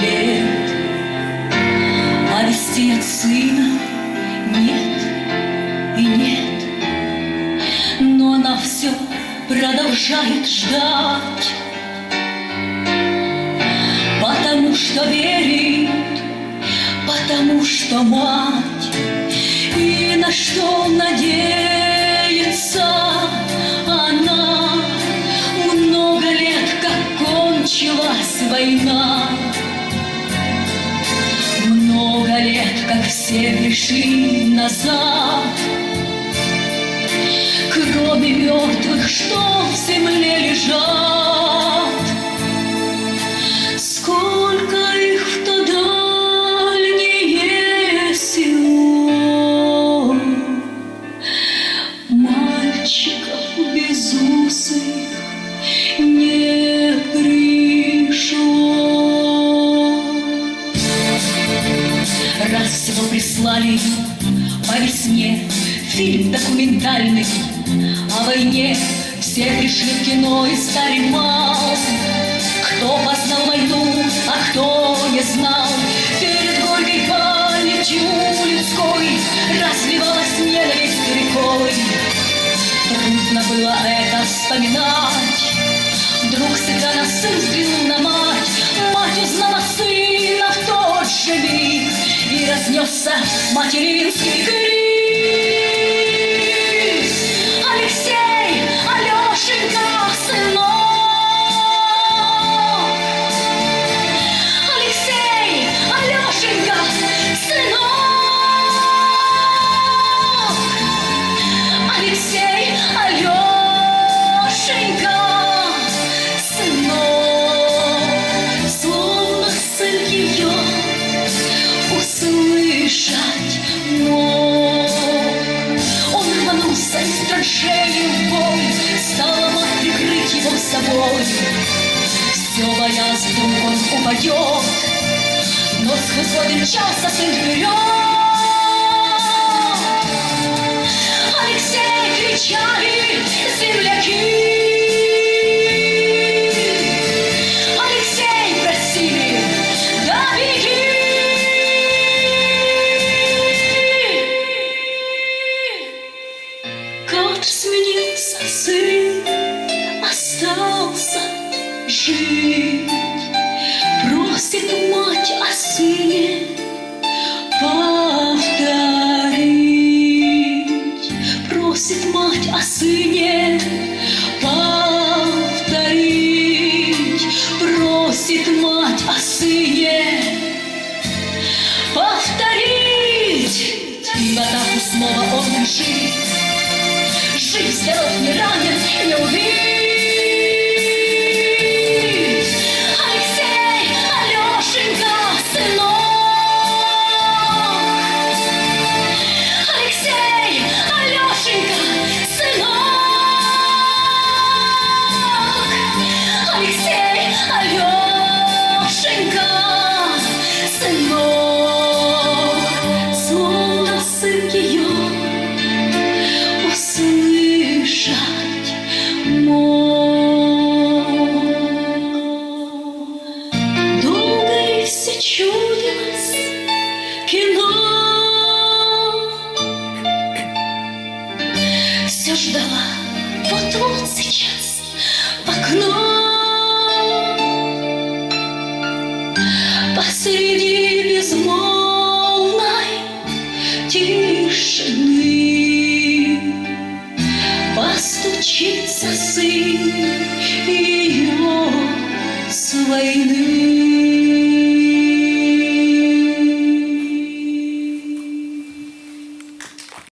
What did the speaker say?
лет, а вести от сына нет и нет. Но она все продолжает ждать, потому что верит, потому что мать, и на что надеется. Пришли назад, Кроме мертвых, что в земле лежат. Всего прислали. По весне Фильм документальный. О войне Все пришли в кино и стали мал Кто познал войну, а кто не знал? Перед горькой памятью людской Разливалась ненависть рекой. Трудно было это вспоминать. Вдруг с экрана сын взглянул на Мать разнесся материнский крик Все боясь, вдруг он упадет, но воды мчался сын вперед. Алексей кричали жить. Просит мать о сыне повторить. Просит мать о сыне повторить. Просит мать о сыне повторить. И в атаку снова он бежит. Жив, здоров, не ранен, все ждала, вот-вот сейчас в окно. Посреди безмолвной тишины Постучится сын ее с войны.